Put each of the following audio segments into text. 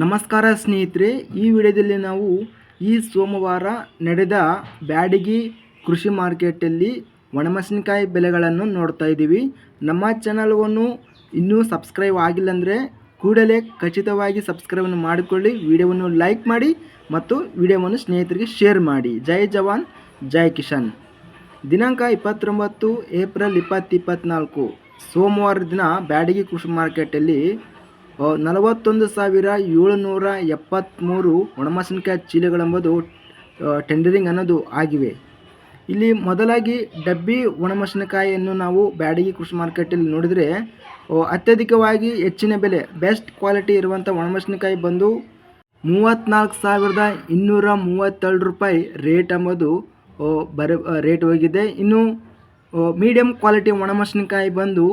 ನಮಸ್ಕಾರ ಸ್ನೇಹಿತರೆ, ಈ ವಿಡಿಯೋದಲ್ಲಿ ನಾವು ಈ ಸೋಮವಾರ ನಡೆದ ಬ್ಯಾಡಗಿ ಕೃಷಿ ಮಾರ್ಕೆಟಲ್ಲಿ ಒಣಮೆಣಸಿನಕಾಯಿ ಬೆಲೆಗಳನ್ನು ನೋಡ್ತಾ ಇದ್ದೀವಿ. ನಮ್ಮ ಚಾನಲ್ವನ್ನು ಇನ್ನೂ ಸಬ್ಸ್ಕ್ರೈಬ್ ಆಗಿಲ್ಲ ಅಂದರೆ ಕೂಡಲೇ ಖಚಿತವಾಗಿ ಸಬ್ಸ್ಕ್ರೈಬನ್ನು ಮಾಡಿಕೊಳ್ಳಿ, ವಿಡಿಯೋವನ್ನು ಲೈಕ್ ಮಾಡಿ ಮತ್ತು ವಿಡಿಯೋವನ್ನು ಸ್ನೇಹಿತರಿಗೆ ಶೇರ್ ಮಾಡಿ. ಜೈ ಜವಾನ್, ಜೈ ಕಿಶನ್ ದಿನಾಂಕ ಇಪ್ಪತ್ತೊಂಬತ್ತು ಏಪ್ರಿಲ್ ಇಪ್ಪತ್ತು ಇಪ್ಪತ್ತ್ನಾಲ್ಕು ಸೋಮವಾರ ದಿನ ಬ್ಯಾಡಗಿ ಕೃಷಿ ಮಾರ್ಕೆಟಲ್ಲಿ ನಲವತ್ತೊಂದು ಸಾವಿರ ಏಳುನೂರ ಎಪ್ಪತ್ತ್ಮೂರು ಒಣಮೆಣಸಿನ್ಕಾಯಿ ಚೀಲಗಳೆಂಬುದು ಟೆಂಡರಿಂಗ್ ಅನ್ನೋದು ಆಗಿವೆ. ಇಲ್ಲಿ ಮೊದಲಾಗಿ ಡಬ್ಬಿ ಒಣಮೆಣಸಿನಕಾಯಿಯನ್ನು ನಾವು ಬ್ಯಾಡಗಿ ಕೃಷಿ ಮಾರ್ಕೆಟಲ್ಲಿ ನೋಡಿದರೆ ಅತ್ಯಧಿಕವಾಗಿ ಹೆಚ್ಚಿನ ಬೆಲೆ ಬೆಸ್ಟ್ ಕ್ವಾಲಿಟಿ ಇರುವಂಥ ಒಣಮೆಣಸಿನಕಾಯಿ ಬಂದು ಮೂವತ್ತ್ನಾಲ್ಕು ಸಾವಿರದ ಇನ್ನೂರ ಮೂವತ್ತೆರಡು ರೂಪಾಯಿ ರೇಟ್ ಎಂಬುದು ಬರ, ರೇಟ್ ಹೋಗಿದೆ. ಇನ್ನು ಮೀಡಿಯಮ್ ಕ್ವಾಲಿಟಿ ಒಣಮೆಣಸಿನಕಾಯಿ ಬಂದು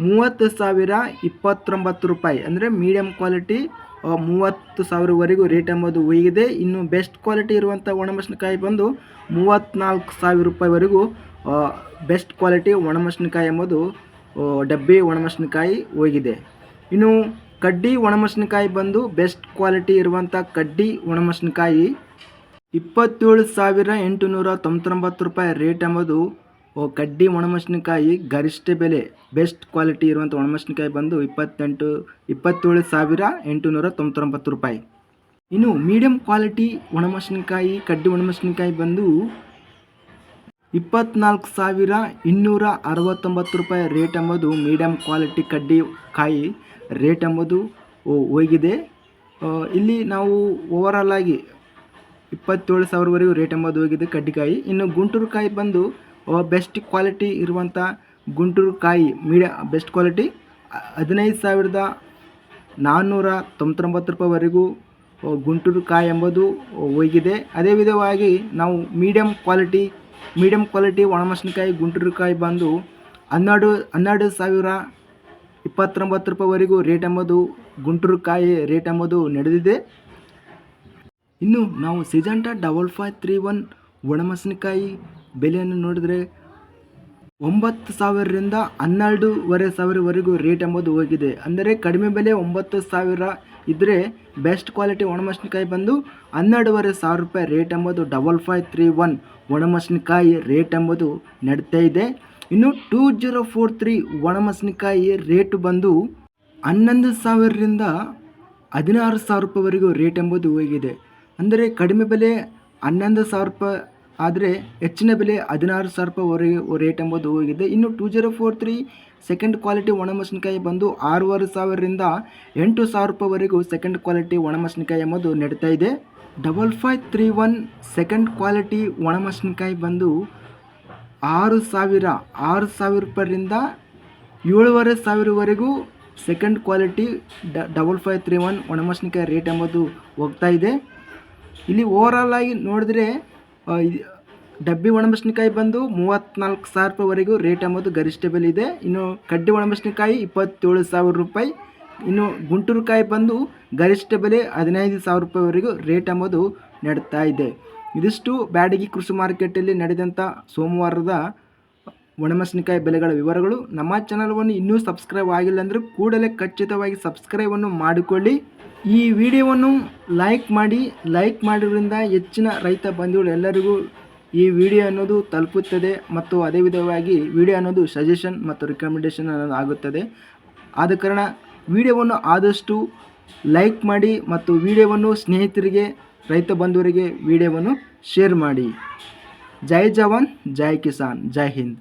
ಮೂವತ್ತು ಸಾವಿರ ಇಪ್ಪತ್ತೊಂಬತ್ತು ರೂಪಾಯಿ. ಅಂದರೆ ಮೀಡಿಯಮ್ ಕ್ವಾಲಿಟಿ ಮೂವತ್ತು ಸಾವಿರವರೆಗೂ ರೇಟ್ ಎಂಬುದು ಹೋಗಿದೆ ಇನ್ನು ಬೆಸ್ಟ್ ಕ್ವಾಲಿಟಿ ಇರುವಂಥ ಒಣಮೆಣಸಿನಕಾಯಿ ಬಂದು ಮೂವತ್ತ್ನಾಲ್ಕು ಸಾವಿರ ರೂಪಾಯಿವರೆಗೂ ಬೆಸ್ಟ್ ಕ್ವಾಲಿಟಿ ಒಣಮೆಣಸಿನಕಾಯಿ ಎಂಬುದು ಡಬ್ಬಿ ಒಣಮೆಣಸಿನಕಾಯಿ ಹೋಗಿದೆ ಇನ್ನು ಕಡ್ಡಿ ಒಣಮೆಣಸಿನಕಾಯಿ ಬಂದು ಬೆಸ್ಟ್ ಕ್ವಾಲಿಟಿ ಇರುವಂಥ ಕಡ್ಡಿ ಒಣಮೆಣಸಿನಕಾಯಿ ಇಪ್ಪತ್ತೇಳು ಸಾವಿರ ಎಂಟುನೂರ ತೊಂಬತ್ತೊಂಬತ್ತು ರೂಪಾಯಿ ರೇಟ್ ಎಂಬುದು ಓ, ಕಡ್ಡಿ ಒಣಮೆಣಸಿನಕಾಯಿ ಗರಿಷ್ಠ ಬೆಲೆ, ಬೆಸ್ಟ್ ಕ್ವಾಲಿಟಿ ಇರುವಂಥ ಒಣಮೆಣಸಿನಕಾಯಿ ಬಂದು ಇಪ್ಪತ್ತೆಂಟು, ಇಪ್ಪತ್ತೇಳು ಸಾವಿರ ಎಂಟುನೂರ ತೊಂಬತ್ತೊಂಬತ್ತು ರೂಪಾಯಿ. ಇನ್ನು ಮೀಡಿಯಮ್ ಕ್ವಾಲಿಟಿ ಒಣಮೆಣಸಿನಕಾಯಿ, ಕಡ್ಡಿ ಒಣಮೆಣಸಿನಕಾಯಿ ಬಂದು ಇಪ್ಪತ್ನಾಲ್ಕು ಸಾವಿರ ಇನ್ನೂರ ಅರವತ್ತೊಂಬತ್ತು ರೂಪಾಯಿ ರೇಟ್ ಎಂಬುದು ಮೀಡಿಯಮ್ ಕ್ವಾಲಿಟಿ ಕಡ್ಡಿ ಕಾಯಿ ರೇಟ್ ಎಂಬುದು ಹೋಗಿದೆ. ಇಲ್ಲಿ ನಾವು ಓವರಾಲ್ ಆಗಿ ಇಪ್ಪತ್ತೇಳು ಸಾವಿರವರೆಗೂ ರೇಟ್ ಎಂಬುದು ಹೋಗಿದೆ ಕಡ್ಡಿಕಾಯಿ ಇನ್ನು ಗುಂಟೂರು ಕಾಯಿ ಬಂದು ಬೆಸ್ಟ್ ಕ್ವಾಲಿಟಿ ಇರುವಂಥ ಗುಂಟೂರು ಕಾಯಿ ಮೀಡಿಯ ಬೆಸ್ಟ್ ಕ್ವಾಲಿಟಿ ಹದಿನೈದು ಸಾವಿರದ ನಾನ್ನೂರ ತೊಂಬತ್ತೊಂಬತ್ತು ರೂಪಾಯಿವರೆಗೂ ಗುಂಟೂರು ಕಾಯಿ ಎಂಬುದು ಹೋಗಿದೆ. ಅದೇ ವಿಧವಾಗಿ ನಾವು ಮೀಡಿಯಂ ಕ್ವಾಲಿಟಿ ಮೀಡಿಯಂ ಕ್ವಾಲಿಟಿ ಒಣಮೆಣಸಿನಕಾಯಿ, ಗುಂಟೂರು ಕಾಯಿ ಬಂದು ಹನ್ನೆರಡು ಹನ್ನೆರಡು ಸಾವಿರ ಇಪ್ಪತ್ತೊಂಬತ್ತು ರೂಪಾಯಿವರೆಗೂ ರೇಟ್ ಎಂಬುದು, ಗುಂಟೂರು ಕಾಯಿ ರೇಟ್ ಎಂಬುದು ನಡೆದಿದೆ. ಇನ್ನು ನಾವು Syngenta double five three one ಒಣಮೆಣಸಿನಕಾಯಿ ಬೆಲೆಯನ್ನು ನೋಡಿದರೆ ಒಂಬತ್ತು ಸಾವಿರದಿಂದ ಹನ್ನೆರಡೂವರೆ ಸಾವಿರವರೆಗೂ ರೇಟ್ ಎಂಬುದು ಹೋಗಿದೆ. ಅಂದರೆ ಕಡಿಮೆ ಬೆಲೆ ಒಂಬತ್ತು ಸಾವಿರ ಇದ್ದರೆ ಬೆಸ್ಟ್ ಕ್ವಾಲಿಟಿ ಒಣಮೆಣಸಿನಕಾಯಿ ಬಂದು ಹನ್ನೆರಡೂವರೆ ಸಾವಿರ ರೂಪಾಯಿ ರೇಟ್ ಎಂಬುದು ಡಬಲ್ ಫೈವ್ ತ್ರೀ ಒನ್ ಒಣಮೆಣಸಿನಕಾಯಿ ರೇಟ್ ಎಂಬುದು ನಡೀತಾ ಇದೆ. ಇನ್ನು ಟೂ ಜೀರೋ ಫೋರ್ ತ್ರೀ ಒಣಮೆಣಸಿನಕಾಯಿ ರೇಟ್ ಬಂದು ಹನ್ನೊಂದು ಸಾವಿರದಿಂದ ಹದಿನಾರು ಸಾವಿರ ರೂಪಾಯಿವರೆಗೂ ರೇಟ್ ಎಂಬುದು ಹೋಗಿದೆ. ಅಂದರೆ ಕಡಿಮೆ ಬೆಲೆ ಹನ್ನೊಂದು ಸಾವಿರ ರೂಪಾಯಿ ಆದರೆ ಹೆಚ್ಚಿನ ಬೆಲೆ ಹದಿನಾರು ಸಾವಿರ ರೂಪಾಯಿವರೆಗೆ ರೇಟ್ ಎಂಬುದು ಹೋಗಿದೆ. ಇನ್ನು two zero four three second quality ಒಣಮೆಣಸಿನಕಾಯಿ ಬಂದು ಆರೂವರೆ ಸಾವಿರದಿಂದ ಎಂಟು ಸಾವಿರ ರೂಪಾಯಿವರೆಗೂ ಸೆಕೆಂಡ್ ಕ್ವಾಲಿಟಿ ಒಣಮೆಣಸಿನಕಾಯಿ ಎಂಬುದು ನಡೀತಾ ಇದೆ. Double five three one second quality ಒಣಮೆಣಸಿನಕಾಯಿ ಬಂದು ಆರು ಸಾವಿರ ಆರು ಸಾವಿರ ರೂಪಾಯಿಂದ ಏಳುವರೆ ಸಾವಿರವರೆಗೂ ಸೆಕೆಂಡ್ ಕ್ವಾಲಿಟಿ ಡ ಡಬಲ್ ಫೈವ್ ತ್ರೀ ಒನ್ ಒಣಮೆಣಸಿನಕಾಯಿ ರೇಟ್ ಎಂಬುದು ಹೋಗ್ತಾ ಇದೆ. ಇಲ್ಲಿ ಓವರಾಲ್ ಆಗಿ ನೋಡಿದ್ರೆ ಡಬ್ಬಿ ಒಣಮೆಣಸಿನಕಾಯಿ ಬಂದು ಮೂವತ್ತ್ನಾಲ್ಕು ಸಾವಿರ ರೂಪಾಯಿವರೆಗೂ ರೇಟ್ ಎಂಬುದು ಗರಿಷ್ಠ ಬೆಲೆ ಇದೆ. ಇನ್ನು ಕಡ್ಡಿ ಒಣಮೆಣಸಿನಕಾಯಿ ಇಪ್ಪತ್ತೇಳು ಸಾವಿರ ರೂಪಾಯಿ. ಇನ್ನು ಗುಂಟೂರು ಕಾಯಿ ಬಂದು ಗರಿಷ್ಠ ಬೆಲೆ ಹದಿನೈದು ಸಾವಿರ ರೂಪಾಯಿವರೆಗೂ ರೇಟ್ ಎಂಬುದು ನಡೀತಾ ಇದೆ. ಇದಿಷ್ಟು ಬ್ಯಾಡಗಿ ಕೃಷಿ ಮಾರ್ಕೆಟಲ್ಲಿ ನಡೆದಂಥ ಸೋಮವಾರದ ಒಣಮೆಣಸಿನಕಾಯಿ ಬೆಲೆಗಳ ವಿವರಗಳು. ನಮ್ಮ ಚಾನಲ್ವನ್ನು ಇನ್ನೂ ಸಬ್ಸ್ಕ್ರೈಬ್ ಆಗಿಲ್ಲ ಅಂದರೆ ಕೂಡಲೇ ಖಚಿತವಾಗಿ ಸಬ್ಸ್ಕ್ರೈಬನ್ನು ಮಾಡಿಕೊಳ್ಳಿ. ಈ ವಿಡಿಯೋವನ್ನು ಲೈಕ್ ಮಾಡಿ, ಲೈಕ್ ಮಾಡಿರೋದ್ರಿಂದ ಹೆಚ್ಚಿನ ರೈತ ಬಂಧುಗಳು ಎಲ್ಲರಿಗೂ ಈ ವಿಡಿಯೋ ಅನ್ನೋದು ತಲುಪುತ್ತದೆ ಮತ್ತು ಅದೇ ವಿಧವಾಗಿ ವಿಡಿಯೋ ಅನ್ನೋದು ಸಜೆಷನ್ ಮತ್ತು ರಿಕಮೆಂಡೇಷನ್ ಅನ್ನೋದು ಆಗುತ್ತದೆ. ಆದ ಕಾರಣ ವಿಡಿಯೋವನ್ನು ಆದಷ್ಟು ಲೈಕ್ ಮಾಡಿ ಮತ್ತು ವಿಡಿಯೋವನ್ನು ಸ್ನೇಹಿತರಿಗೆ, ರೈತ ಬಂಧುವರಿಗೆ ವಿಡಿಯೋವನ್ನು ಶೇರ್ ಮಾಡಿ. ಜೈ ಜವಾನ್, ಜೈ ಕಿಸಾನ್, ಜೈ ಹಿಂದ್.